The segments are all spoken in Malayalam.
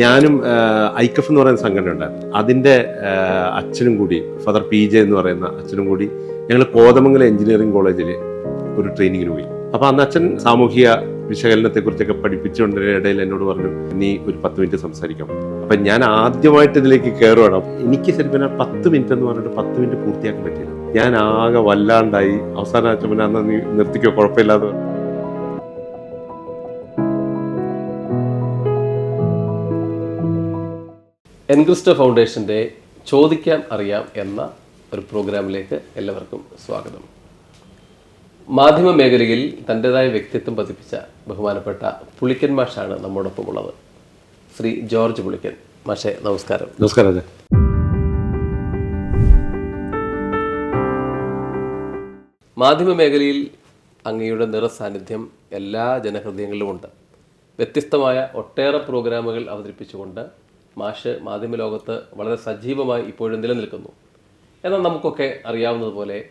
ഞാനും ഐക്കഫ് എന്ന് പറയുന്ന സംഘടന ഉണ്ടായിരുന്നു. അതിന്റെ അച്ഛനും കൂടി ഫാദർ പി ജെ എന്ന് പറയുന്ന അച്ഛനും കൂടി ഞങ്ങൾ കോതമംഗലം എഞ്ചിനീയറിംഗ് കോളേജിൽ ഒരു ട്രെയിനിങ്ങിന് പോയി. അപ്പോൾ അന്ന് അച്ഛൻ സാമൂഹിക വിശകലനത്തെ കുറിച്ചൊക്കെ പഠിപ്പിച്ചുകൊണ്ടിരുന്ന ഇടയിൽ എന്നോട് പറഞ്ഞു നീ ഒരു പത്ത് മിനിറ്റ് സംസാരിക്കാം. അപ്പം ഞാൻ ആദ്യമായിട്ട് ഇതിലേക്ക് കയറുവാണ് എനിക്ക് ശരിക്കും പത്ത് മിനിറ്റ് എന്ന് പറഞ്ഞിട്ട് പത്ത് മിനിറ്റ് പൂർത്തിയാക്കാൻ പറ്റില്ല ഞാൻ ആകെ വല്ലാണ്ടായി. അവസാനം അച്ഛൻ പിന്നെ അന്ന് നീ നിർത്തിക്കോ കുഴപ്പമില്ലാതെ എൻക്രിസ്റ്റോ ഫൗണ്ടേഷന്റെ ചോദിക്കാൻ അറിയാം എന്ന ഒരു പ്രോഗ്രാമിലേക്ക് എല്ലാവർക്കും സ്വാഗതം. മാധ്യമ മേഖലയിൽ തന്റെതായ വ്യക്തിത്വം പതിപ്പിച്ച ബഹുമാനപ്പെട്ട പുളിക്കൻ മാഷാണ് നമ്മോടൊപ്പം ഉള്ളത് ശ്രീ ജോർജ് പുളിക്കൻ. മാഷെ നമസ്കാരം. നമസ്കാരം മാധ്യമ മേഖലയിൽ അങ്ങയുടെ നിറസാന്നിധ്യം എല്ലാ ജനഹൃദയങ്ങളിലുമുണ്ട്. വ്യത്യസ്തമായ ഒട്ടേറെ പ്രോഗ്രാമുകൾ അവതരിപ്പിച്ചുകൊണ്ട് മാഷ് മാധ്യമ ലോകത്ത് വളരെ സജീവമായി ഇപ്പോഴും നിലനിൽക്കുന്നു. എന്നാൽ നമുക്കൊക്കെ അറിയാവുന്നതുപോലെ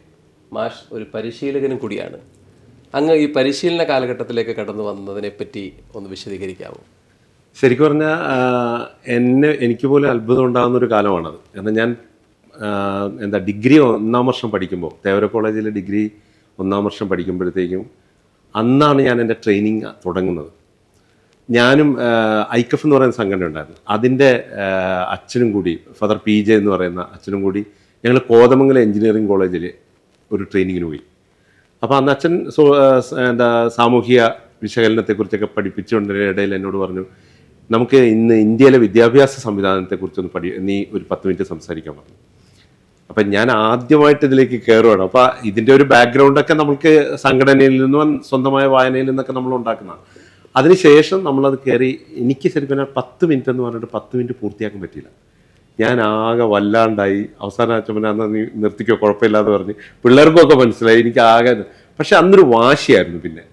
മാഷ് ഒരു പരിശീലകനും കൂടിയാണ്. അങ്ങ് ഈ പരിശീലന കാലഘട്ടത്തിലേക്ക് കടന്നു വന്നതിനെപ്പറ്റി ഒന്ന് വിശദീകരിക്കാമോ? ശരിക്കും പറഞ്ഞാൽ എന്നെ എനിക്ക് പോലും അത്ഭുതം ഉണ്ടാകുന്ന ഒരു കാലമാണത്. എന്നാൽ ഞാൻ എന്താ ഡിഗ്രി ഒന്നാം വർഷം പഠിക്കുമ്പോൾ തേവര കോളേജിലെ ഡിഗ്രി ഒന്നാം വർഷം പഠിക്കുമ്പോഴത്തേക്കും അന്നാണ് ഞാൻ എന്റെ ട്രെയിനിങ് തുടങ്ങുന്നത്. ഞാനും ഐക്കഫ് എന്ന് പറയുന്ന സംഘടന ഉണ്ടായിരുന്നു. അതിന്റെ അച്ഛനും കൂടി ഫദർ പി ജെ എന്ന് പറയുന്ന അച്ഛനും കൂടി ഞങ്ങൾ കോതമംഗലം എഞ്ചിനീയറിംഗ് കോളേജിൽ ഒരു ട്രെയിനിങ്ങിന് പോയി. അപ്പോൾ അന്ന് അച്ഛൻ എന്താ സാമൂഹിക വിശകലനത്തെക്കുറിച്ചൊക്കെ ഇടയിൽ എന്നോട് പറഞ്ഞു നമുക്ക് ഇന്ന് ഇന്ത്യയിലെ വിദ്യാഭ്യാസ സംവിധാനത്തെക്കുറിച്ചൊന്ന് പഠി നീ ഒരു പത്ത് മിനിറ്റ് സംസാരിക്കാൻ പറഞ്ഞു. അപ്പം ഞാൻ ആദ്യമായിട്ട് ഇതിലേക്ക് കയറുകയാണ് അപ്പം ഇതിന്റെ ഒരു ബാക്ക്ഗ്രൗണ്ടൊക്കെ നമുക്ക് സംഘടനയിൽ നിന്നും സ്വന്തമായ വായനയിൽ നിന്നൊക്കെ നമ്മൾ ഉണ്ടാക്കുന്നതാണ്. അതിനുശേഷം നമ്മളത് കയറി എനിക്ക് ശരിക്കും പറഞ്ഞാൽ പത്ത് മിനിറ്റ് എന്ന് പറഞ്ഞിട്ട് പത്ത് മിനിറ്റ് പൂർത്തിയാക്കാൻ പറ്റിയില്ല. ഞാൻ ആകെ വല്ലാണ്ടായി. അവസാനം അച്ഛൻ അന്ന് നീ നിർത്തിക്കോ കുഴപ്പമില്ലാന്ന് പറഞ്ഞ്. പിള്ളേർക്കൊക്കെ മനസ്സിലായി എനിക്ക് ആകെ പക്ഷെ അന്നൊരു വാശിയായിരുന്നു പിന്നെ.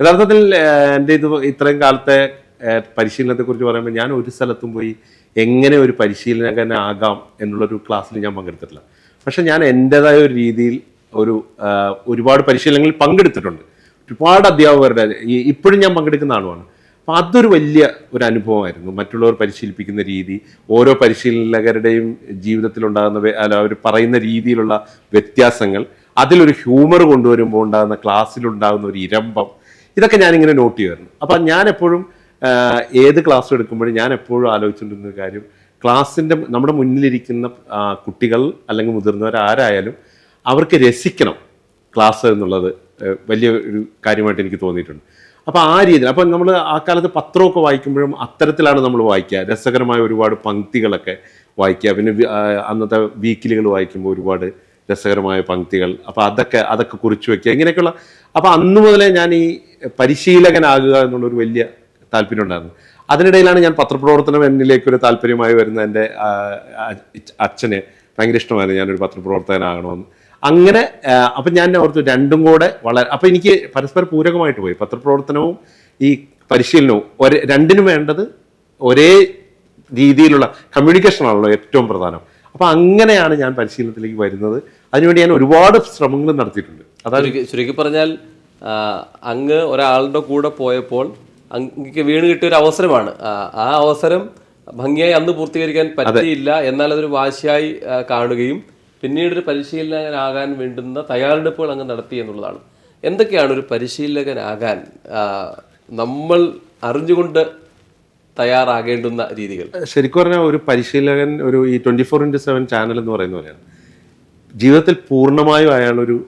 യഥാർത്ഥത്തിൽ എന്റെ ഇത് ഇത്രയും കാലത്തെ പരിശീലനത്തെക്കുറിച്ച് പറയുമ്പോൾ ഞാൻ ഒരു സ്ഥലത്തും പോയി എങ്ങനെ ഒരു പരിശീലകനാകാം എന്നുള്ളൊരു ക്ലാസ്സിൽ ഞാൻ പങ്കെടുത്തിട്ടില്ല. പക്ഷെ ഞാൻ എന്റെതായ ഒരു രീതിയിൽ ഒരു ഒരുപാട് പരിശീലനങ്ങളിൽ പങ്കെടുത്തിട്ടുണ്ട്. ഒരുപാട് അധ്യാപകരുടെ ഇപ്പോഴും ഞാൻ പങ്കെടുക്കുന്ന ആളുമാണ്. അപ്പം അതൊരു വലിയ ഒരു അനുഭവമായിരുന്നു. മറ്റുള്ളവർ പരിശീലിപ്പിക്കുന്ന രീതി ഓരോ പരിശീലകരുടെയും ജീവിതത്തിലുണ്ടാകുന്ന അല്ല അവർ പറയുന്ന രീതിയിലുള്ള വ്യത്യാസങ്ങൾ അതിലൊരു ഹ്യൂമർ കൊണ്ടുവരുമ്പോൾ ഉണ്ടാകുന്ന ക്ലാസ്സിലുണ്ടാകുന്ന ഒരു ഇരമ്പം ഇതൊക്കെ ഞാനിങ്ങനെ നോട്ട് ചെയ്യുമായിരുന്നു. അപ്പം ഞാൻ എപ്പോഴും ഏത് ക്ലാസ് എടുക്കുമ്പോഴും ഞാൻ എപ്പോഴും ആലോചിച്ചുകൊണ്ടിരുന്ന കാര്യം ക്ലാസ്സിന്റെ നമ്മുടെ മുന്നിലിരിക്കുന്ന കുട്ടികൾ അല്ലെങ്കിൽ മുതിർന്നവർ ആരായാലും അവർക്ക് രസിക്കണം. ക്ലാസ് എന്നുള്ളത് വലിയ ഒരു കാര്യമായിട്ട് എനിക്ക് തോന്നിയിട്ടുണ്ട്. അപ്പോൾ ആ രീതിയിൽ അപ്പം നമ്മൾ ആ കാലത്ത് പത്രമൊക്കെ വായിക്കുമ്പോഴും അത്തരത്തിലാണ് നമ്മൾ വായിക്കുക. രസകരമായ ഒരുപാട് പങ്ക്തികളൊക്കെ വായിക്കുക. പിന്നെ അന്നത്തെ വീക്കിലികൾ വായിക്കുമ്പോൾ ഒരുപാട് രസകരമായ പങ്ക്തികൾ. അപ്പോൾ അതൊക്കെ അതൊക്കെ കുറിച്ച് വയ്ക്കുക ഇങ്ങനെയൊക്കെയുള്ള അപ്പോൾ അന്ന് മുതലേ ഞാൻ ഈ പരിശീലകനാകുക എന്നുള്ളൊരു വലിയ താല്പര്യം ഉണ്ടായിരുന്നു. അതിനിടയിലാണ് ഞാൻ പത്രപ്രവർത്തനം എന്നിലേക്ക് ഒരു താല്പര്യമായി വരുന്ന എന്റെ അച്ഛന് ഭയങ്കര ഇഷ്ടമായിരുന്നു. ഞാനൊരു പത്രപ്രവർത്തകനാകണമെന്ന്. അങ്ങനെ അപ്പൊ ഞാൻ ഓർത്തു രണ്ടും കൂടെ വളരെ അപ്പൊ എനിക്ക് പരസ്പര പൂരകമായിട്ട് പോയി. പത്രപ്രവർത്തനവും ഈ പരിശീലനവും. ഒരേ രണ്ടിനും വേണ്ടത് ഒരേ രീതിയിലുള്ള കമ്മ്യൂണിക്കേഷൻ ആണല്ലോ ഏറ്റവും പ്രധാനം. അപ്പൊ അങ്ങനെയാണ് ഞാൻ പരിശീലനത്തിലേക്ക് വരുന്നത്. അതിനുവേണ്ടി ഞാൻ ഒരുപാട് ശ്രമങ്ങൾ നടത്തിയിട്ടുണ്ട്. അതായത് ചുരുക്കി പറഞ്ഞാൽ അങ്ങ് ഒരാളുടെ കൂടെ പോയപ്പോൾ അങ്ങക്ക് വീണ് കിട്ടിയ ഒരു അവസരമാണ്. ആ, ആ അവസരം ഭംഗിയായി അന്ന് പൂർത്തീകരിക്കാൻ പറ്റിയില്ല. എന്നാൽ അതൊരു വാശിയായി കാണുകയും പിന്നീട് ഒരു പരിശീലകനാകാൻ വേണ്ടുന്ന തയ്യാറെടുപ്പുകൾ അങ്ങ് നടത്തി എന്നുള്ളതാണ്. എന്തൊക്കെയാണ് ഒരു പരിശീലകനാകാൻ നമ്മൾ അറിഞ്ഞുകൊണ്ട് തയ്യാറാകേണ്ടുന്ന രീതികൾ? ശരിക്കും പറഞ്ഞാൽ ഒരു പരിശീലകൻ ഒരു ഈ twenty four into seven channel എന്ന് പറയുന്ന പോലെയാണ്. ജീവിതത്തിൽ പൂർണമായും അയാളൊരു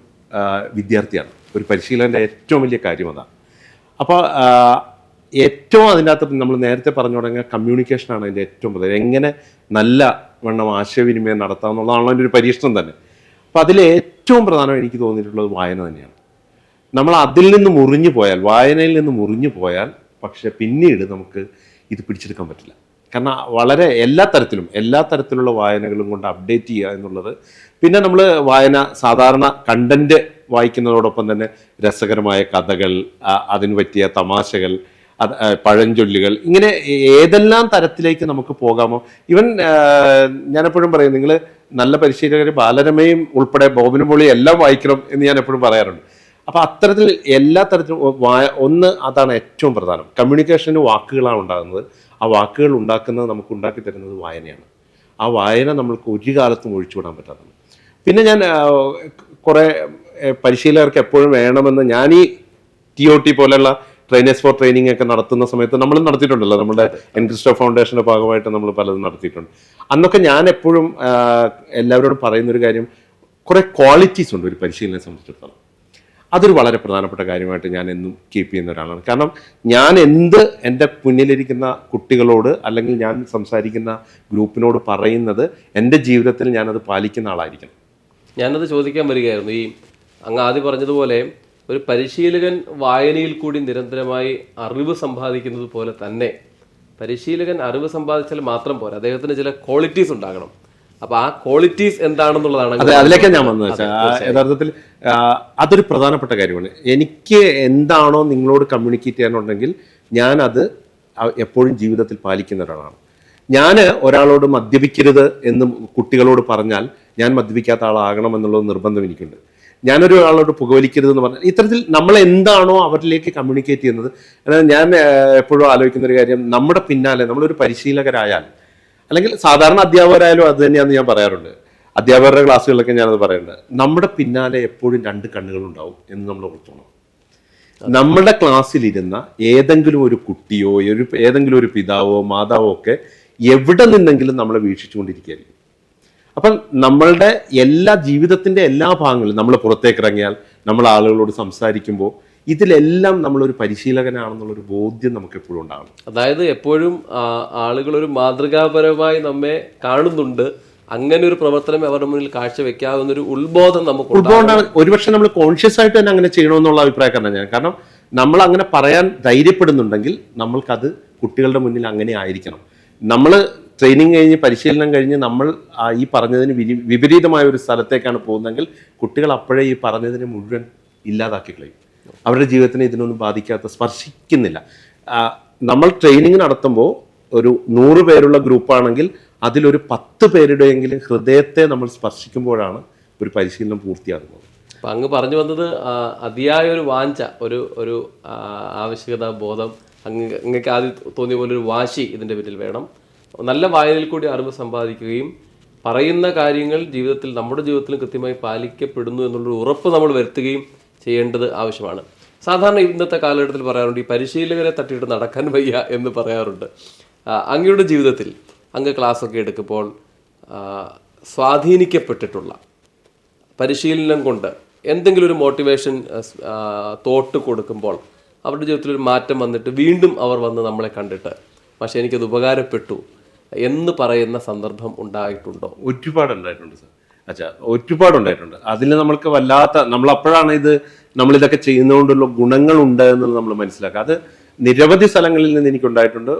വിദ്യാർത്ഥിയാണ്. ഒരു പരിശീലകന്റെ ഏറ്റവും വലിയ കാര്യം അതാണ്. അപ്പോൾ ഏറ്റവും അതിന്റെ അകത്ത് നമ്മൾ നേരത്തെ പറഞ്ഞു തുടങ്ങിയ കമ്മ്യൂണിക്കേഷനാണ് അതിന്റെ ഏറ്റവും പ്രധാനം. എങ്ങനെ നല്ല വണ്ണം ആശയവിനിമയം നടത്താം എന്നുള്ളതാണല്ലോ അതിന്റെ ഒരു പരീക്ഷണം തന്നെ. അപ്പം അതിൽ ഏറ്റവും പ്രധാനം എനിക്ക് തോന്നിയിട്ടുള്ളത് വായന തന്നെയാണ്. നമ്മൾ അതിൽ നിന്ന് മുറിഞ്ഞു പോയാൽ വായനയിൽ നിന്ന് മുറിഞ്ഞു പോയാൽ പക്ഷെ പിന്നീട് നമുക്ക് ഇത് പിടിച്ചെടുക്കാൻ പറ്റില്ല. കാരണം വളരെ എല്ലാ തരത്തിലും എല്ലാ തരത്തിലുള്ള വായനകളും കൊണ്ട് അപ്ഡേറ്റ് ചെയ്യുക എന്നുള്ളത് പിന്നെ നമ്മൾ വായന സാധാരണ കണ്ടന്റ് വായിക്കുന്നതോടൊപ്പം തന്നെ രസകരമായ കഥകൾ അതിന് പറ്റിയ തമാശകൾ പഴഞ്ചൊല്ലുകൾ. ഇങ്ങനെ ഏതെല്ലാം തരത്തിലേക്ക് നമുക്ക് പോകാമോ? ഇവൻ ഞാനെപ്പോഴും പറയും നിങ്ങൾ നല്ല പരിശീലകർ ബാലരമയും ഉൾപ്പെടെ ബോബനും പൊളി എല്ലാം വായിക്കണം എന്ന് ഞാൻ എപ്പോഴും പറയാറുണ്ട്. അപ്പൊ അത്തരത്തിൽ എല്ലാ തരത്തിലും ഒന്ന് അതാണ് ഏറ്റവും പ്രധാനം. കമ്മ്യൂണിക്കേഷന് വാക്കുകളാണ് ഉണ്ടാകുന്നത്. ആ വാക്കുകൾ ഉണ്ടാക്കുന്നത് നമുക്ക് ഉണ്ടാക്കി തരുന്നത് വായനയാണ്. ആ വായന നമ്മൾക്ക് ഒരു കാലത്തും ഒഴിച്ചുവിടാൻ പറ്റാത്തതാണ്. പിന്നെ ഞാൻ കുറേ പരിശീലകർക്ക് എപ്പോഴും വേണമെന്ന് ഞാൻ ഈ ടി ഒ ടി പോലെയുള്ള ട്രെയിനേഴ്സ് ഫോർ ട്രെയിനിങ് ഒക്കെ നടത്തുന്ന സമയത്ത് നമ്മൾ നടത്തിയിട്ടുണ്ടല്ലോ. നമ്മുടെ എൻക്രിസ്റ്റോ ഫൗണ്ടേഷന്റെ ഭാഗമായിട്ട് നമ്മൾ പലതും നടത്തിയിട്ടുണ്ട്. അന്നൊക്കെ ഞാൻ എപ്പോഴും എല്ലാവരോടും പറയുന്ന ഒരു കാര്യം കുറെ ക്വാളിറ്റീസ് ഉണ്ട് ഒരു പരിശീലനം സംബന്ധിച്ചിടത്തോളം. അതൊരു വളരെ പ്രധാനപ്പെട്ട കാര്യമായിട്ട് ഞാൻ എന്നും കീപ്പ് ചെയ്യുന്ന ഒരാളാണ്. കാരണം ഞാൻ എന്ത് എന്റെ മുന്നിലിരിക്കുന്ന കുട്ടികളോട് അല്ലെങ്കിൽ ഞാൻ സംസാരിക്കുന്ന ഗ്രൂപ്പിനോട് പറയുന്നത് എന്റെ ജീവിതത്തിൽ ഞാനത് പാലിക്കുന്ന ആളായിരിക്കണം. ഞാനത് ചോദിക്കാൻ വരികയായിരുന്നു. ഈ അങ്ങ് ആദ്യം പറഞ്ഞതുപോലെ ഒരു പരിശീലകൻ വായനയിൽ കൂടി നിരന്തരമായി അറിവ് സമ്പാദിക്കുന്നത് പോലെ തന്നെ പരിശീലകൻ അറിവ് സമ്പാദിച്ചാൽ മാത്രം പോരാ. അദ്ദേഹത്തിന് ചില ക്വാളിറ്റീസ് ഉണ്ടാകണം. അപ്പൊ ആ ക്വാളിറ്റീസ് എന്താണെന്നുള്ളതാണ് അതെ അതിലേക്കാണ് ഞാൻ വന്നത് യഥാർത്ഥത്തിൽ അതൊരു പ്രധാനപ്പെട്ട കാര്യമാണ്. എനിക്ക് എന്താണോ നിങ്ങളോട് കമ്മ്യൂണിക്കേറ്റ് ചെയ്യാനുണ്ടെങ്കിൽ ഞാൻ അത് എപ്പോഴും ജീവിതത്തിൽ പാലിക്കുന്ന ഒരാളാണ്. ഞാൻ ഒരാളോട് മദ്യപിക്കരുത് എന്ന് കുട്ടികളോട് പറഞ്ഞാൽ ഞാൻ മദ്യപിക്കാത്ത ആളാകണം എന്നുള്ളത് നിർബന്ധം എനിക്കുണ്ട്. ഞാനൊരു ആളോട് പുകവലിക്കരുത് എന്ന് പറഞ്ഞാൽ ഇത്തരത്തിൽ നമ്മൾ എന്താണോ അവരിലേക്ക് കമ്മ്യൂണിക്കേറ്റ് ചെയ്യുന്നത്. അതായത് ഞാൻ എപ്പോഴും ആലോചിക്കുന്ന ഒരു കാര്യം നമ്മുടെ പിന്നാലെ നമ്മളൊരു പരിശീലകരായാൽ അല്ലെങ്കിൽ സാധാരണ അധ്യാപകരായാലും അത് തന്നെയാണെന്ന് ഞാൻ പറയാറുണ്ട്. അധ്യാപകരുടെ ക്ലാസ്സുകളിലൊക്കെ ഞാനത് പറയുന്നുണ്ട്. നമ്മുടെ പിന്നാലെ എപ്പോഴും രണ്ട് കണ്ണുകളുണ്ടാവും എന്ന് നമ്മൾ ഓർത്തോണം. നമ്മുടെ ക്ലാസ്സിലിരുന്ന ഏതെങ്കിലും ഒരു കുട്ടിയോ ഏതെങ്കിലും ഒരു പിതാവോ മാതാവോ ഒക്കെ എവിടെ നിന്നെങ്കിലും നമ്മളെ വീക്ഷിച്ചുകൊണ്ടിരിക്കുകയായിരിക്കും. അപ്പം നമ്മളുടെ എല്ലാ ജീവിതത്തിന്റെ എല്ലാ ഭാഗങ്ങളും നമ്മൾ പുറത്തേക്ക് ഇറങ്ങിയാൽ നമ്മൾ ആളുകളോട് സംസാരിക്കുമ്പോൾ ഇതിലെല്ലാം നമ്മളൊരു പരിശീലകനാണെന്നുള്ളൊരു ബോധ്യം നമുക്ക് എപ്പോഴും ഉണ്ടാകണം അതായത് എപ്പോഴും ആളുകൾ ഒരു മാതൃകാപരമായി നമ്മെ കാണുന്നുണ്ട്. അങ്ങനെ ഒരു പ്രവർത്തനം അവരുടെ മുന്നിൽ കാഴ്ചവെക്കാവുന്ന ഒരു ഉത്ബോധം നമുക്ക് ഉത്ബോധം ഒരുപക്ഷെ നമ്മൾ കോൺഷ്യസ് ആയിട്ട് തന്നെ അങ്ങനെ ചെയ്യണമെന്നുള്ള അഭിപ്രായക്കാരനാണ് ഞാൻ. കാരണം നമ്മൾ അങ്ങനെ പറയാൻ ധൈര്യപ്പെടുന്നുണ്ടെങ്കിൽ നമ്മൾക്കത് കുട്ടികളുടെ മുന്നിൽ അങ്ങനെ ആയിരിക്കണം. നമ്മൾ ട്രെയിനിങ് കഴിഞ്ഞ് പരിശീലനം കഴിഞ്ഞ് നമ്മൾ ഈ പറഞ്ഞതിന് വിപരീതമായ ഒരു സ്ഥലത്തേക്കാണ് പോകുന്നതെങ്കിൽ കുട്ടികൾ അപ്പോഴേ ഈ പറഞ്ഞതിന് മുഴുവൻ ഇല്ലാതാക്കി കളയും. അവരുടെ ജീവിതത്തിനെ ഇതിനൊന്നും ബാധിക്കാത്ത സ്പർശിക്കുന്നില്ല. നമ്മൾ ട്രെയിനിങ് നടത്തുമ്പോൾ ഒരു നൂറ് പേരുള്ള ഗ്രൂപ്പാണെങ്കിൽ അതിലൊരു പത്ത് പേരുടെയെങ്കിലും ഹൃദയത്തെ നമ്മൾ സ്പർശിക്കുമ്പോഴാണ് ഒരു പരിശീലനം പൂർത്തിയാകുന്നത്. അപ്പം അങ്ങ് പറഞ്ഞു വന്നത് അതിയായ ഒരു വാഞ്ച ഒരു ഒരു ആവശ്യകത ബോധം അങ്ങ് അങ്ങക്ക് ആദ്യം തോന്നിയ പോലെ ഒരു വാശി ഇതിന്റെ പിന്നിൽ വേണം. നല്ല വായനയിൽ കൂടി അറിവ് സമ്പാദിക്കുകയും പറയുന്ന കാര്യങ്ങൾ ജീവിതത്തിൽ നമ്മുടെ ജീവിതത്തിൽ കൃത്യമായി പാലിക്കപ്പെടുന്നു എന്നുള്ളൊരു ഉറപ്പ് നമ്മൾ വരുത്തുകയും ചെയ്യേണ്ടത് ആവശ്യമാണ്. സാധാരണ ഇന്നത്തെ കാലഘട്ടത്തിൽ പറയാറുണ്ട് ഈ പരിശീലകരെ തട്ടിയിട്ട് നടക്കാൻ വയ്യ എന്ന് പറയാറുണ്ട്. അങ്ങയുടെ ജീവിതത്തിൽ അങ്ങ് ക്ലാസ്സൊക്കെ എടുക്കുമ്പോൾ സ്വാധീനിക്കപ്പെട്ടിട്ടുള്ള പരിശീലനം കൊണ്ട് എന്തെങ്കിലും ഒരു മോട്ടിവേഷൻ തോട്ട് കൊടുക്കുമ്പോൾ അവരുടെ ജീവിതത്തിൽ ഒരു മാറ്റം വന്നിട്ട് വീണ്ടും അവർ വന്ന് നമ്മളെ കണ്ടിട്ട് പക്ഷേ എനിക്കത് ഉപകാരപ്പെട്ടു എന്ന് പറയുന്ന സന്ദർഭം ഉണ്ടായിട്ടുണ്ടോ? ഒരുപാട് ഉണ്ടായിട്ടുണ്ട് സാർ. അച്ഛാ ഒരുപാട് ഉണ്ടായിട്ടുണ്ട് അതിൽ നമ്മൾക്ക് വല്ലാത്ത നമ്മൾ അപ്പോഴാണ് ഇത് നമ്മൾ ഇതൊക്കെ ചെയ്യുന്നതുകൊണ്ടുള്ള ഗുണങ്ങളുണ്ട് എന്നുള്ളത് നമ്മൾ മനസ്സിലാക്കുക. അത് നിരവധി സ്ഥലങ്ങളിൽ നിന്ന് എനിക്കുണ്ടായിട്ടുണ്ട്.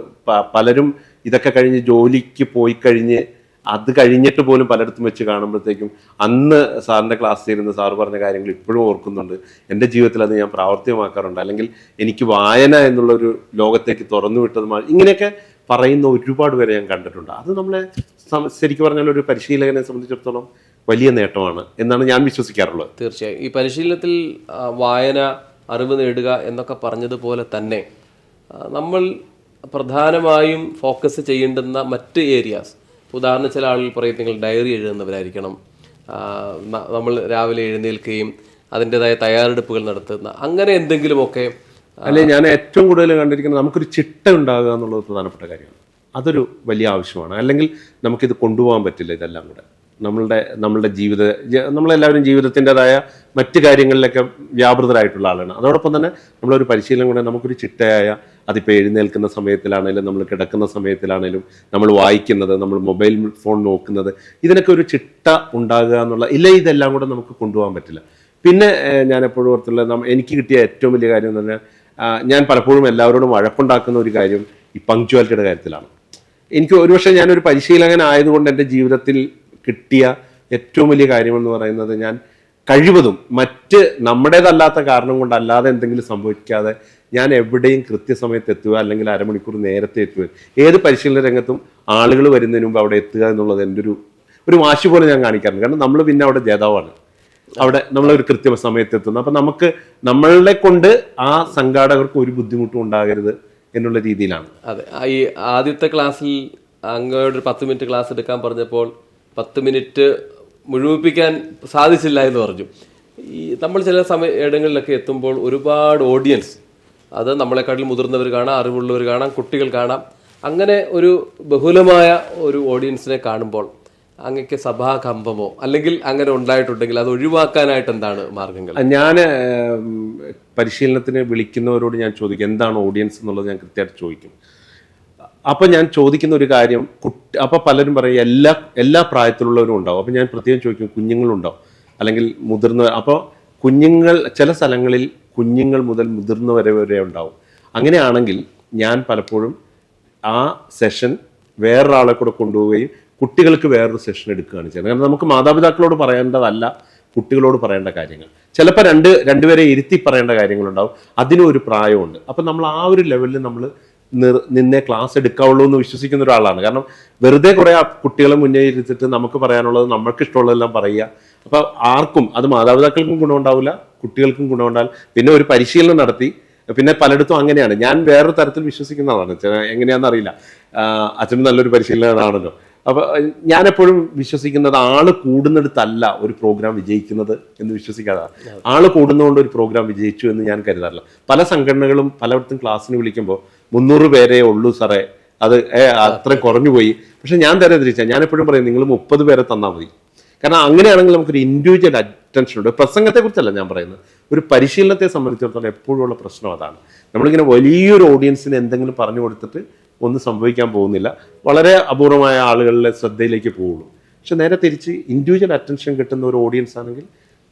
പലരും ഇതൊക്കെ കഴിഞ്ഞ് ജോലിക്ക് പോയി കഴിഞ്ഞ് അത് കഴിഞ്ഞിട്ട് പോലും പലയിടത്തും വെച്ച് കാണുമ്പോഴത്തേക്കും അന്ന് സാറിന്റെ ക്ലാസ്സിൽ ഇരുന്ന് സാറ് പറഞ്ഞ കാര്യങ്ങൾ ഇപ്പോഴും ഓർക്കുന്നുണ്ട്. എന്റെ ജീവിതത്തിൽ അത് ഞാൻ പ്രാവർത്തികമാക്കാറുണ്ട്. അല്ലെങ്കിൽ എനിക്ക് വായന എന്നുള്ളൊരു ലോകത്തേക്ക് തുറന്നു വിട്ടതുമായി ഇങ്ങനെയൊക്കെ പറയുന്ന ഒരുപാട് പേരെ ഞാൻ കണ്ടിട്ടുണ്ട്. അത് നമ്മളെ ശരിക്കും പറഞ്ഞാൽ ഒരു പരിശീലകനെ സംബന്ധിച്ചിടത്തോളം വലിയ നേട്ടമാണ് എന്നാണ് ഞാൻ വിശ്വസിക്കാറുള്ളത്. തീർച്ചയായും. ഈ പരിശീലനത്തിൽ വായന അറിവ് നേടുക എന്നൊക്കെ പറഞ്ഞതുപോലെ തന്നെ നമ്മൾ പ്രധാനമായും ഫോക്കസ് ചെയ്യേണ്ടുന്ന മറ്റ് ഏരിയാസ് ഉദാഹരണം ചില ആളുകൾ പറയും നിങ്ങൾ ഡയറി എഴുതുന്നവരായിരിക്കണം. നമ്മൾ രാവിലെ എഴുന്നേൽക്കുകയും അതിന്റെതായ തയ്യാറെടുപ്പുകൾ നടത്തുന്ന അങ്ങനെ എന്തെങ്കിലുമൊക്കെ അല്ലെ ഞാൻ ഏറ്റവും കൂടുതൽ കണ്ടിരിക്കുന്നത് നമുക്കൊരു ചിട്ട ഉണ്ടാകുക എന്നുള്ളത് പ്രധാനപ്പെട്ട കാര്യമാണ്. അതൊരു വലിയ ആവശ്യമാണ്. അല്ലെങ്കിൽ നമുക്കിത് കൊണ്ടുപോകാൻ പറ്റില്ല ഇതെല്ലാം കൂടെ. നമ്മളുടെ നമ്മളുടെ ജീവിത നമ്മളെല്ലാവരും ജീവിതത്തിന്റെതായ മറ്റ് കാര്യങ്ങളിലൊക്കെ വ്യാപൃതരായിട്ടുള്ള ആളാണ്. അതോടൊപ്പം തന്നെ നമ്മളൊരു പരിശീലനം കൂടെ നമുക്കൊരു ചിട്ടയായ അതിപ്പോൾ എഴുന്നേൽക്കുന്ന സമയത്തിലാണേലും നമ്മൾ കിടക്കുന്ന സമയത്തിലാണേലും നമ്മൾ വായിക്കുന്നത് നമ്മൾ മൊബൈൽ ഫോൺ നോക്കുന്നത് ഇതിനൊക്കെ ഒരു ചിട്ട ഉണ്ടാകുക എന്നുള്ള ഇല്ല ഇതെല്ലാം കൂടെ നമുക്ക് കൊണ്ടുപോകാൻ പറ്റില്ല. പിന്നെ ഞാൻ എപ്പോഴും ഓർത്തുള്ള എനിക്ക് കിട്ടിയ ഏറ്റവും വലിയ കാര്യം എന്ന് പറഞ്ഞാൽ ഞാൻ പലപ്പോഴും എല്ലാവരോടും വഴക്കുണ്ടാക്കുന്ന ഒരു കാര്യം ഈ പങ്ക്ച്വാലിറ്റിയുടെ കാര്യത്തിലാണ്. എനിക്ക് ഒരുപക്ഷെ ഞാനൊരു പരിശീലകൻ ആയതുകൊണ്ട് എന്റെ ജീവിതത്തിൽ കിട്ടിയ ഏറ്റവും വലിയ കാര്യമെന്ന് പറയുന്നത് ഞാൻ കഴിവതും മറ്റ് നമ്മുടേതല്ലാത്ത കാരണം കൊണ്ട് അല്ലാതെ എന്തെങ്കിലും സംഭവിക്കാതെ ഞാൻ എവിടെയും കൃത്യസമയത്ത് എത്തുക അല്ലെങ്കിൽ അരമണിക്കൂർ നേരത്തെ എത്തുക. ഏത് പരിശീലന രംഗത്തും ആളുകൾ വരുന്നതിന് മുമ്പ് അവിടെ എത്തുക എന്നുള്ളത് എന്റെ ഒരു ഒരു വാശി പോലെ ഞാൻ കാണിക്കാറുണ്ട്. കാരണം നമ്മൾ പിന്നെ അവിടെ ജേതാവാണ്. അവിടെ നമ്മളൊരു കൃത്യ സമയത്ത് എത്തുന്നു അപ്പൊ നമുക്ക് നമ്മളെ കൊണ്ട് ആ സംഘാടകർക്ക് ഒരു ബുദ്ധിമുട്ടും ഉണ്ടാകരുത് എന്നുള്ള രീതിയിലാണ്. അതെ. ഈ ആദ്യത്തെ ക്ലാസ്സിൽ അങ്ങോട്ട് പത്ത് മിനിറ്റ് ക്ലാസ് എടുക്കാൻ പറഞ്ഞപ്പോൾ പത്ത് മിനിറ്റ് മുഴുമിപ്പിക്കാൻ സാധിച്ചില്ല എന്ന് പറഞ്ഞു. ഈ നമ്മൾ ചില സമയ ഇടങ്ങളിലൊക്കെ എത്തുമ്പോൾ ഒരുപാട് ഓഡിയൻസ് അത് നമ്മളെക്കാട്ടിൽ മുതിർന്നവർ കാണാം അറിവുള്ളവർ കാണാം കുട്ടികൾ കാണാം. അങ്ങനെ ഒരു ബഹുലമായ ഒരു ഓഡിയൻസിനെ കാണുമ്പോൾ അങ്ങക്ക് സഭാകമ്പമോ അല്ലെങ്കിൽ അങ്ങനെ ഉണ്ടായിട്ടുണ്ടെങ്കിൽ അത് ഒഴിവാക്കാനായിട്ട് എന്താണ് മാർഗങ്ങൾ? ഞാൻ പരിശീലനത്തിന് വിളിക്കുന്നവരോട് ഞാൻ ചോദിക്കും എന്താണ് ഓഡിയൻസ് എന്നുള്ളത് ഞാൻ കൃത്യമായിട്ട് ചോദിക്കും. അപ്പം ഞാൻ ചോദിക്കുന്ന ഒരു കാര്യം കുട്ടി അപ്പം പലരും പറയും എല്ലാ എല്ലാ പ്രായത്തിലുള്ളവരും ഉണ്ടാവും. അപ്പം ഞാൻ പ്രത്യേകം ചോദിക്കും കുഞ്ഞുങ്ങളുണ്ടാവും? അല്ലെങ്കിൽ മുതിർന്ന അപ്പോൾ കുഞ്ഞുങ്ങൾ ചില സ്ഥലങ്ങളിൽ കുഞ്ഞുങ്ങൾ മുതൽ മുതിർന്നവരെ വരെ ഉണ്ടാവും. അങ്ങനെയാണെങ്കിൽ ഞാൻ പലപ്പോഴും ആ സെഷൻ വേറൊരാളെ കൂടെ കൊണ്ടുപോവുകയും കുട്ടികൾക്ക് വേറൊരു സെഷൻ എടുക്കുകയാണ് ചെയ്യുന്നത്. കാരണം നമുക്ക് മാതാപിതാക്കളോട് പറയേണ്ടതല്ല കുട്ടികളോട് പറയേണ്ട കാര്യങ്ങൾ. ചിലപ്പോൾ രണ്ട് രണ്ടുപേരെ ഇരുത്തി പറയേണ്ട കാര്യങ്ങളുണ്ടാവും. അതിനും ഒരു പ്രായമുണ്ട്. അപ്പം നമ്മൾ ആ ഒരു ലെവലിൽ നമ്മൾ നിന്നെ ക്ലാസ് എടുക്കാവുള്ളൂ എന്ന് വിശ്വസിക്കുന്ന ഒരാളാണ്. കാരണം വെറുതെ കുറേ കുട്ടികളെ മുന്നേ ഇരുത്തിട്ട് നമുക്ക് പറയാനുള്ളത് നമ്മൾക്ക് ഇഷ്ടമുള്ളതെല്ലാം പറയുക. അപ്പോൾ ആർക്കും അത് മാതാപിതാക്കൾക്കും ഗുണമുണ്ടാവില്ല കുട്ടികൾക്കും ഗുണമുണ്ടാവില്ല. പിന്നെ ഒരു പരിശീലനം നടത്തി. പിന്നെ പലയിടത്തും അങ്ങനെയാണ്. ഞാൻ വേറൊരു തരത്തിൽ വിശ്വസിക്കുന്നതാണ് എങ്ങനെയാണെന്ന് അറിയില്ല. അച്ഛനും നല്ലൊരു പരിശീലനമാണല്ലോ അപ്പൊ ഞാനെപ്പോഴും വിശ്വസിക്കുന്നത് ആൾ കൂടുന്നിടത്തല്ല ഒരു പ്രോഗ്രാം വിജയിക്കുന്നത് എന്ന് വിശ്വസിക്കാതെ ആൾ കൂടുന്നതുകൊണ്ട് ഒരു പ്രോഗ്രാം വിജയിച്ചു എന്ന് ഞാൻ കരുതാറില്ല. പല സംഘടനകളും പലയിടത്തും ക്ലാസ്സിന് വിളിക്കുമ്പോൾ മുന്നൂറ് പേരേ ഉള്ളൂ സാറേ. അത് അത്രയും അത്ര കുറഞ്ഞു പോയി. പക്ഷെ ഞാൻ തരാം തിരിച്ച ഞാൻ എപ്പോഴും പറയും നിങ്ങൾ മുപ്പത് പേരെ തന്നാൽ മതി. കാരണം അങ്ങനെയാണെങ്കിൽ നമുക്കൊരു ഇൻഡിവിജ്വൽ അറ്റൻഷൻ ഉണ്ട്. പ്രസംഗത്തെ കുറിച്ചല്ല ഞാൻ പറയുന്നത്. ഒരു പരിശീലനത്തെ സംബന്ധിച്ചിടത്തോളം എപ്പോഴും ഉള്ള പ്രശ്നം അതാണ്. നമ്മളിങ്ങനെ വലിയൊരു ഓഡിയൻസിന് എന്തെങ്കിലും പറഞ്ഞു കൊടുത്തിട്ട് ഒന്നും സംഭവിക്കാൻ പോകുന്നില്ല. വളരെ അപൂർവമായ ആളുകളുടെ ശ്രദ്ധയിലേക്ക് പോവുള്ളൂ പക്ഷെ നേരെ തിരിച്ച് ഇൻഡിവിജ്വൽ അറ്റൻഷൻ കിട്ടുന്ന ഒരു ഓഡിയൻസ് ആണെങ്കിൽ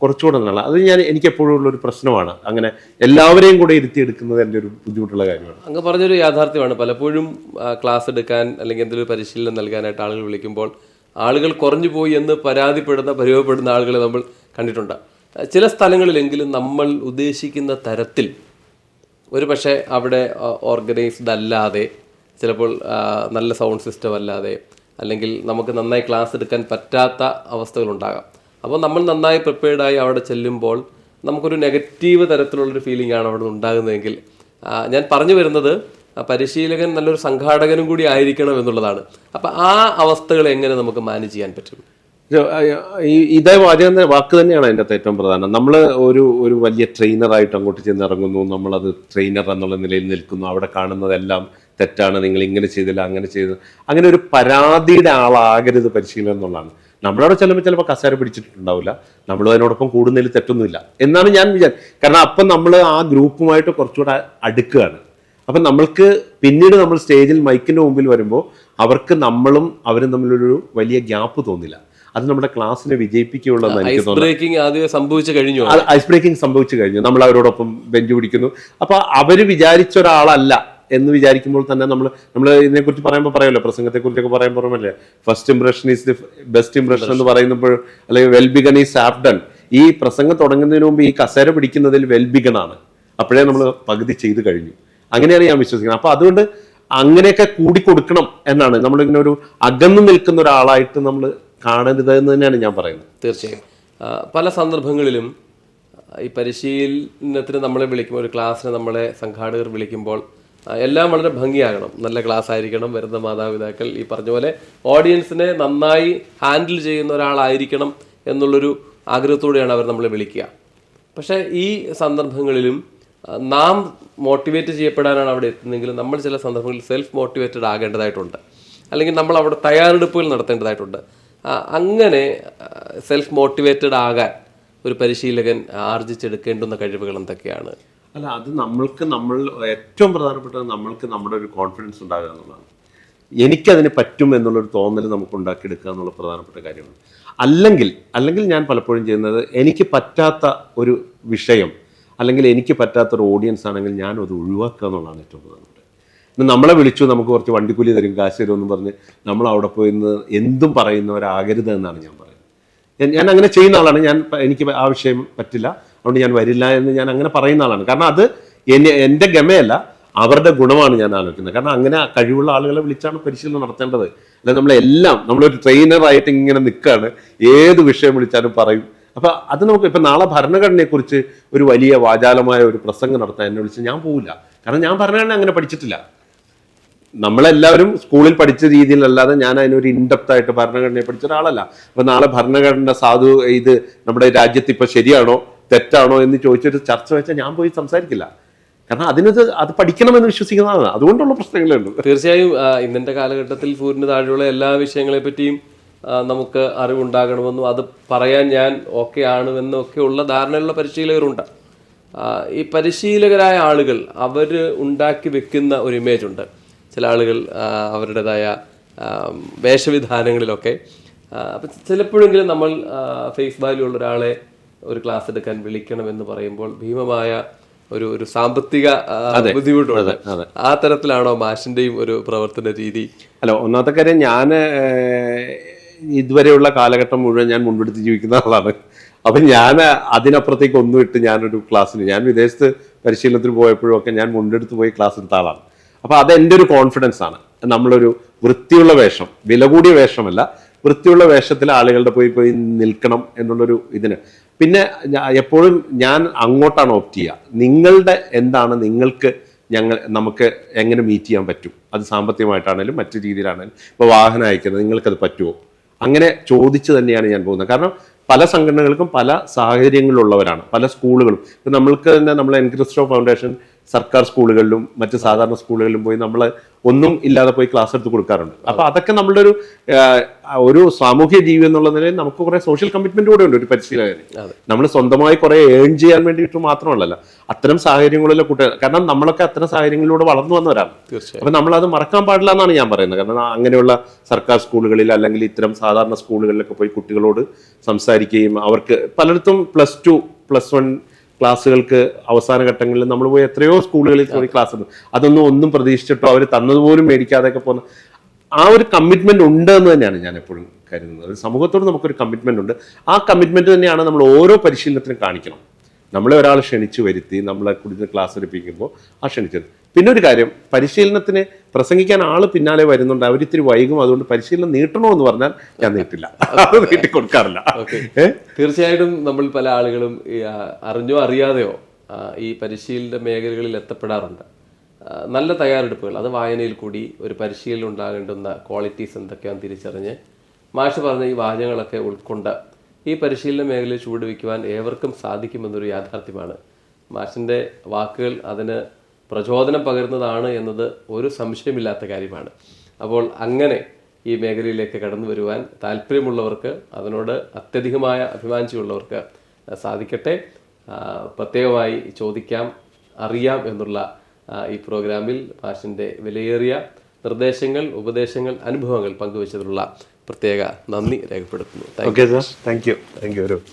കുറച്ചുകൂടെ നല്ല അത് ഞാൻ എനിക്ക് എപ്പോഴും ഉള്ള ഒരു പ്രശ്നമാണ്. അങ്ങനെ എല്ലാവരെയും കൂടെ ഇരുത്തിയെടുക്കുന്നത് എന്റെ ഒരു ബുദ്ധിമുട്ടുള്ള കാര്യമാണ്. അങ്ങ് പറഞ്ഞൊരു യാഥാർത്ഥ്യമാണ്. പലപ്പോഴും ക്ലാസ് എടുക്കാൻ അല്ലെങ്കിൽ എന്തെങ്കിലും പരിശീലനം നൽകാനായിട്ട് ആളുകൾ വിളിക്കുമ്പോൾ ആളുകൾ കുറഞ്ഞു പോയി എന്ന് പരാതിപ്പെടുന്ന പരിഭവപ്പെടുന്ന ആളുകളെ നമ്മൾ കണ്ടിട്ടുണ്ട്. ചില സ്ഥലങ്ങളിലെങ്കിലും നമ്മൾ ഉദ്ദേശിക്കുന്ന തരത്തിൽ ഒരു പക്ഷേ അവിടെ ഓർഗനൈസ്ഡ് അല്ലാതെ ചിലപ്പോൾ നല്ല സൗണ്ട് സിസ്റ്റം അല്ലാതെ അല്ലെങ്കിൽ നമുക്ക് നന്നായി ക്ലാസ് എടുക്കാൻ പറ്റാത്ത അവസ്ഥകളുണ്ടാകാം. അപ്പോൾ നമ്മൾ നന്നായി പ്രിപ്പയർഡായി അവിടെ ചെല്ലുമ്പോൾ നമുക്കൊരു നെഗറ്റീവ് തരത്തിലുള്ളൊരു ഫീലിംഗ് ആണ് അവിടെ ഉണ്ടാകുന്നതെങ്കിൽ ഞാൻ പറഞ്ഞു വരുന്നത് പരിശീലകൻ നല്ലൊരു സംഘാടകനും കൂടി ആയിരിക്കണം എന്നുള്ളതാണ്. അപ്പം ആ അവസ്ഥകൾ എങ്ങനെ നമുക്ക് മാനേജ് ചെയ്യാൻ പറ്റും? ഇതേ വാചകം വാക്ക് തന്നെയാണ് അതിന്റെ അകത്ത് ഏറ്റവും പ്രധാനം. നമ്മൾ ഒരു ഒരു വലിയ ട്രെയിനറായിട്ട് അങ്ങോട്ട് ചെന്ന് ഇറങ്ങുന്നു നമ്മളത് ട്രെയിനർ എന്നുള്ള നിലയിൽ നിൽക്കുന്നു അവിടെ കാണുന്നതെല്ലാം തെറ്റാണ് നിങ്ങൾ ഇങ്ങനെ ചെയ്തില്ല അങ്ങനെ ചെയ്തു. അങ്ങനെ ഒരു പരാതിയുടെ ആളാകരുത് പരിശീലനം എന്നുള്ളതാണ്. നമ്മളവിടെ ചെല്ലുമ്പോൾ ചിലപ്പോൾ കസേര പിടിച്ചിട്ടുണ്ടാവില്ല. നമ്മൾ അതിനോടൊപ്പം കൂടുന്നതിൽ തെറ്റൊന്നുമില്ല എന്നാണ് ഞാൻ വിചാരിച്ചത് കാരണം അപ്പം നമ്മൾ ആ ഗ്രൂപ്പുമായിട്ട് കുറച്ചുകൂടെ അടുക്കുകയാണ്. അപ്പം നമ്മൾക്ക് പിന്നീട് നമ്മൾ സ്റ്റേജിൽ മൈക്കിന്റെ മുമ്പിൽ വരുമ്പോൾ അവർക്ക് നമ്മളും അവരും തമ്മിലൊരു വലിയ ഗ്യാപ്പ് തോന്നില്ല. അത് നമ്മുടെ ക്ലാസ്സിനെ വിജയിപ്പിക്കുകയുള്ളതെന്ന് എനിക്ക് ആദ്യം സംഭവിച്ചു കഴിഞ്ഞു? ഐസ് ബ്രേക്കിംഗ് സംഭവിച്ചു കഴിഞ്ഞു. നമ്മൾ അവരോടൊപ്പം ബെഞ്ച് പിടിക്കുന്നു. അപ്പൊ അവർ വിചാരിച്ച ഒരാളല്ല. എന്ന് വിചാരിക്കുമ്പോൾ തന്നെ നമ്മൾ നമ്മൾ ഇതിനെക്കുറിച്ച് പറയുമ്പോൾ പറയുമല്ലോ പ്രസംഗത്തെ കുറിച്ചൊക്കെ പറയുമ്പോൾ പറയുമല്ലേ? First impression is the best impression എന്ന് പറയുമ്പോൾ അല്ലെങ്കിൽ വെൽ ബിഗൺ ഈസ് ആഫ്ഡൺ ഈ പ്രസംഗം തുടങ്ങുന്നതിന് മുമ്പ് ഈ കസേര പിടിക്കുന്നതിൽ വെൽ ബിഗൺ ആണ്. അപ്പോഴേ നമ്മൾ പകുതി ചെയ്തു കഴിഞ്ഞു. അങ്ങനെയാണ് ഞാൻ വിശ്വസിക്കുന്നത്. അപ്പൊ അതുകൊണ്ട് അങ്ങനെയൊക്കെ കൂടിക്കൊടുക്കണം എന്നാണ്. നമ്മളിങ്ങനെ ഒരു അകന്നു നിൽക്കുന്ന ഒരാളായിട്ട് നമ്മൾ കാണരുത് എന്ന് തന്നെയാണ് ഞാൻ പറയുന്നത്. തീർച്ചയായും. പല സന്ദർഭങ്ങളിലും ഈ പരിശീലനത്തിന് നമ്മളെ വിളിക്കുമ്പോൾ ഒരു ക്ലാസ്സിന് നമ്മളെ സംഘാടകർ വിളിക്കുമ്പോൾ എല്ലാം വളരെ ഭംഗിയാകണം. നല്ല ക്ലാസ് ആയിരിക്കണം വരുന്ന മാതാപിതാക്കൾ ഈ പറഞ്ഞ പോലെ ഓഡിയൻസിനെ നന്നായി ഹാൻഡിൽ ചെയ്യുന്ന ഒരാളായിരിക്കണം എന്നുള്ളൊരു ആഗ്രഹത്തോടെയാണ് അവർ നമ്മളെ വിളിക്കുക. പക്ഷേ ഈ സന്ദർഭങ്ങളിലും നാം മോട്ടിവേറ്റ് ചെയ്യപ്പെടാനാണ് അവിടെ എത്തുന്നതെങ്കിലും നമ്മൾ ചില സന്ദർഭങ്ങളിൽ സെൽഫ് മോട്ടിവേറ്റഡ് ആകേണ്ടതായിട്ടുണ്ട്. അല്ലെങ്കിൽ നമ്മൾ അവിടെ തയ്യാറെടുപ്പുകൾ നടത്തേണ്ടതായിട്ടുണ്ട്. അങ്ങനെ സെൽഫ് മോട്ടിവേറ്റഡ് ആകാൻ ഒരു പരിശീലകൻ ആർജിച്ചെടുക്കേണ്ടുന്ന കഴിവുകൾ എന്തൊക്കെയാണ്? അല്ല അത് നമ്മൾക്ക് നമ്മൾ ഏറ്റവും പ്രധാനപ്പെട്ടത് നമ്മൾക്ക് നമ്മുടെ ഒരു കോൺഫിഡൻസ് ഉണ്ടാകുക എന്നുള്ളതാണ്. എനിക്കതിന് പറ്റും എന്നുള്ളൊരു തോന്നൽ നമുക്ക് ഉണ്ടാക്കിയെടുക്കുക എന്നുള്ള പ്രധാനപ്പെട്ട കാര്യമാണ്. അല്ലെങ്കിൽ അല്ലെങ്കിൽ ഞാൻ പലപ്പോഴും ചെയ്യുന്നത് എനിക്ക് പറ്റാത്ത ഒരു വിഷയം അല്ലെങ്കിൽ എനിക്ക് പറ്റാത്ത ഒരു ഓഡിയൻസ് ആണെങ്കിൽ ഞാൻ അത് ഒഴിവാക്കുക എന്നുള്ളതാണ് ഏറ്റവും പ്രധാനപ്പെട്ടത്. നമ്മളെ വിളിച്ചു നമുക്ക് കുറച്ച് വണ്ടിക്കൂലി തരും കാശ് തരും എന്ന് പറഞ്ഞ് നമ്മൾ അവിടെ പോയി ഇന്ന് എന്തും പറയുന്നവരാകരുത് എന്നാണ് ഞാൻ പറയുന്നത്. ഞാൻ അങ്ങനെ ചെയ്യുന്ന ആളാണ് ഞാൻ എനിക്ക് ആ വിഷയം പറ്റില്ല. അതുകൊണ്ട് ഞാൻ വരില്ല എന്ന് ഞാൻ അങ്ങനെ പറയുന്ന ആളാണ്. കാരണം അത് എന്നെ എന്റെ ഗമയല്ല അവരുടെ ഗുണമാണ് ഞാൻ ആലോചിക്കുന്നത്. കാരണം അങ്ങനെ കഴിവുള്ള ആളുകളെ വിളിച്ചാണ് പരിശീലനം നടത്തേണ്ടത്. അല്ല നമ്മളെല്ലാം നമ്മളൊരു ട്രെയിനറായിട്ട് ഇങ്ങനെ നിൽക്കുകയാണ് ഏത് വിഷയം വിളിച്ചാലും പറയും. അപ്പൊ അത് നമുക്ക് ഇപ്പൊ നാളെ ഭരണഘടനയെക്കുറിച്ച് ഒരു വലിയ വാചാലമായ ഒരു പ്രസംഗം നടത്താൻ എന്നെ വിളിച്ച് ഞാൻ പോവില്ല. കാരണം ഞാൻ ഭരണഘടന അങ്ങനെ പഠിച്ചിട്ടില്ല. നമ്മളെല്ലാവരും സ്കൂളിൽ പഠിച്ച രീതിയിലല്ലാതെ ഞാൻ അതിനൊരു ഇൻഡെപ്ത് ആയിട്ട് ഭരണഘടനയെ പഠിച്ച ഒരാളല്ല. അപ്പൊ നാളെ ഭരണഘടന സാധു ഇത് നമ്മുടെ രാജ്യത്ത് ഇപ്പൊ ശരിയാണോ? തെറ്റാണോ എന്ന് ചോദിച്ചൊരു ചർച്ച വെച്ചാൽ ഞാൻ പോയി സംസാരിക്കില്ല. കാരണം അതിനത് അത് പഠിക്കണമെന്ന് വിശ്വസിക്കുന്നതാണ്. അതുകൊണ്ടുള്ള പ്രശ്നങ്ങളുണ്ട് തീർച്ചയായും ഇന്നത്തെ കാലഘട്ടത്തിൽ സൂര്യന് താഴെയുള്ള എല്ലാ വിഷയങ്ങളെ പറ്റിയും നമുക്ക് അറിവുണ്ടാകണമെന്നും അത് പറയാൻ ഞാൻ ഓക്കെ ആണെന്നും ഒക്കെ ഉള്ള ധാരണയുള്ള പരിശീലകരുണ്ട്. ഈ പരിശീലകരായ ആളുകൾ അവർ ഉണ്ടാക്കി വെക്കുന്ന ഒരു ഇമേജ് ഉണ്ട്. ചില ആളുകൾ അവരുടേതായ വേഷവിധാനങ്ങളിലൊക്കെ. അപ്പം ചിലപ്പോഴെങ്കിലും നമ്മൾ ഫേസ് വാല്യൂ ഉള്ള ഒരാളെ ഒരു ക്ലാസ് എടുക്കാൻ വിളിക്കണം എന്ന് പറയുമ്പോൾ ഭീമമായ ഒരു ഒരു സാമ്പത്തിക ബുദ്ധിമുട്ടുണ്ട്. ആ തരത്തിലാണോ മാഷിന്റെയും ഒരു പ്രവർത്തന രീതി? അല്ല ഒന്നാമത്തെ കാര്യം ഞാൻ ഇതുവരെയുള്ള കാലഘട്ടം മുഴുവൻ ഞാൻ മുൻപെടുത്ത് ജീവിക്കുന്ന ആളാണ്. അപ്പൊ ഞാൻ അതിനപ്പുറത്തേക്ക് ഒന്നും ഇട്ട് ഞാനൊരു ക്ലാസ്സിന് ഞാൻ വിദേശത്ത് പരിശീലനത്തിന് പോയപ്പോഴും ഒക്കെ ഞാൻ മുൻപെടുത്ത് പോയി ക്ലാസ് എടുത്ത ആളാണ്. അപ്പൊ അത് എന്റെ ഒരു കോൺഫിഡൻസ് ആണ്. നമ്മളൊരു വൃത്തിയുള്ള വേഷം വില കൂടിയ വേഷമല്ല വൃത്തിയുള്ള വേഷത്തിൽ ആളുകളുടെ പോയി പോയി നിൽക്കണം എന്നുള്ളൊരു ഇതിന്. പിന്നെ എപ്പോഴും ഞാൻ അങ്ങോട്ടാണ് ഓപ്റ്റ് ചെയ്യുക. നിങ്ങളുടെ എന്താണ് നിങ്ങൾക്ക് ഞങ്ങൾ നമുക്ക് എങ്ങനെ മീറ്റ് ചെയ്യാൻ പറ്റും? അത് സാമ്പത്തികമായിട്ടാണേലും മറ്റു രീതിയിലാണെങ്കിലും ഇപ്പോൾ വാഹനം അയക്കുന്നത് നിങ്ങൾക്കത് പറ്റുമോ? അങ്ങനെ ചോദിച്ചു തന്നെയാണ് ഞാൻ പോകുന്നത്. കാരണം പല സംഘടനകൾക്കും പല സാഹചര്യങ്ങളിലുള്ളവരാണ്. പല സ്കൂളുകളും. ഇപ്പം നമ്മൾക്ക് തന്നെ നമ്മൾ എൻക്രിസ്റ്റോ ഫൗണ്ടേഷൻ സർക്കാർ സ്കൂളുകളിലും മറ്റ് സാധാരണ സ്കൂളുകളിലും പോയി നമ്മൾ ഒന്നും ഇല്ലാതെ പോയി ക്ലാസ് എടുത്ത് കൊടുക്കാറുണ്ട്. അപ്പൊ അതൊക്കെ നമ്മളുടെ ഒരു ഒരു സാമൂഹ്യ ജീവി എന്നുള്ള നിലയിൽ നമുക്ക് കുറെ സോഷ്യൽ കമ്മിറ്റ്മെന്റ് കൂടെ ഉണ്ട് ഒരു പരിശീലകന്. നമ്മൾ സ്വന്തമായി കുറെ ഏൺ ചെയ്യാൻ വേണ്ടിയിട്ട് മാത്രമല്ലല്ലോ. അത്തരം സാഹചര്യങ്ങളിലെ കുട്ടികൾ കാരണം നമ്മളൊക്കെ അത്തരം സാഹചര്യങ്ങളിലൂടെ വളർന്നു വന്നവരാണ്. അപ്പൊ നമ്മൾ അത് മറക്കാൻ പാടില്ല എന്നാണ് ഞാൻ പറയുന്നത്. കാരണം അങ്ങനെയുള്ള സർക്കാർ സ്കൂളുകളിൽ അല്ലെങ്കിൽ ഇത്തരം സാധാരണ സ്കൂളുകളിലൊക്കെ പോയി കുട്ടികളോട് സംസാരിക്കുകയും അവർക്ക് പലയിടത്തും പ്ലസ് ടു പ്ലസ് വൺ ക്ലാസ്സുകൾക്ക് അവസാന ഘട്ടങ്ങളിൽ നമ്മൾ പോയി എത്രയോ സ്കൂളുകളിൽ പോയി ക്ലാസ് ഉണ്ട് അതൊന്നും ഒന്നും പ്രതീക്ഷിച്ചിട്ടോ അവർ തന്നതുപോലും മേടിക്കാതെയൊക്കെ പോകുന്ന ആ ഒരു കമ്മിറ്റ്മെന്റ് ഉണ്ട് എന്ന് തന്നെയാണ് ഞാൻ എപ്പോഴും കരുതുന്നത്. ഒരു സമൂഹത്തോട് നമുക്കൊരു കമ്മിറ്റ്മെന്റ് ഉണ്ട്. ആ കമ്മിറ്റ്മെന്റ് തന്നെയാണ് നമ്മൾ ഓരോ പരിശീലനത്തിനും കാണിക്കണം. നമ്മളെ ഒരാൾ ക്ഷണിച്ചു വരുത്തി നമ്മളെ കുടിച്ച് ക്ലാസ് എടുപ്പിക്കുമ്പോൾ ആ ക്ഷണിച്ചത് പിന്നെ ഒരു കാര്യം പരിശീലനത്തിന് പ്രസംഗിക്കാൻ ആൾ പിന്നാലെ വരുന്നുണ്ട്. അവരിത്തിരി വൈകും അതുകൊണ്ട് പരിശീലനം നീട്ടണോ എന്ന് പറഞ്ഞാൽ ഞാൻ നീട്ടില്ല. അത് നീട്ടി കൊടുക്കാറില്ല. തീർച്ചയായിട്ടും നമ്മൾ പല ആളുകളും അറിഞ്ഞോ അറിയാതെയോ ഈ പരിശീലന മേഖലകളിൽ എത്തപ്പെടാറുണ്ട്. നല്ല തയ്യാറെടുപ്പുകൾ. അത് വായനയിൽ കൂടി ഒരു പരിശീലനം ഉണ്ടാകേണ്ടുന്ന ക്വാളിറ്റീസ് എന്തൊക്കെയാണെന്ന് തിരിച്ചറിഞ്ഞ് മാഷ് പറഞ്ഞ ഈ വാചകങ്ങളൊക്കെ ഉൾക്കൊണ്ട് ഈ പരിശീലന മേഖലയിൽ ചുവടുവയ്ക്കുവാൻ ഏവർക്കും സാധിക്കുമെന്നൊരു യാഥാർത്ഥ്യമാണ്. മാഷിന്റെ വാക്കുകൾ അതിന് പ്രചോദനം പകരുന്നതാണ് എന്നത് ഒരു സംശയമില്ലാത്ത കാര്യമാണ്. അപ്പോൾ അങ്ങനെ ഈ മേഖലയിലേക്ക് കടന്നു വരുവാൻ താല്പര്യമുള്ളവർക്ക് അതിനോട് അത്യധികമായ അഭിമാനിച്ചുള്ളവർക്ക് സാധിക്കട്ടെ. പ്രത്യേകമായി ചോദിക്കാം അറിയാം എന്നുള്ള ഈ പ്രോഗ്രാമിൽ മാഷിന്റെ വിലയേറിയ നിർദ്ദേശങ്ങൾ ഉപദേശങ്ങൾ അനുഭവങ്ങൾ പങ്കുവച്ചതിനുള്ള പ്രത്യേക നന്ദി രേഖപ്പെടുത്തുന്നു. Thank you. Thank you thank you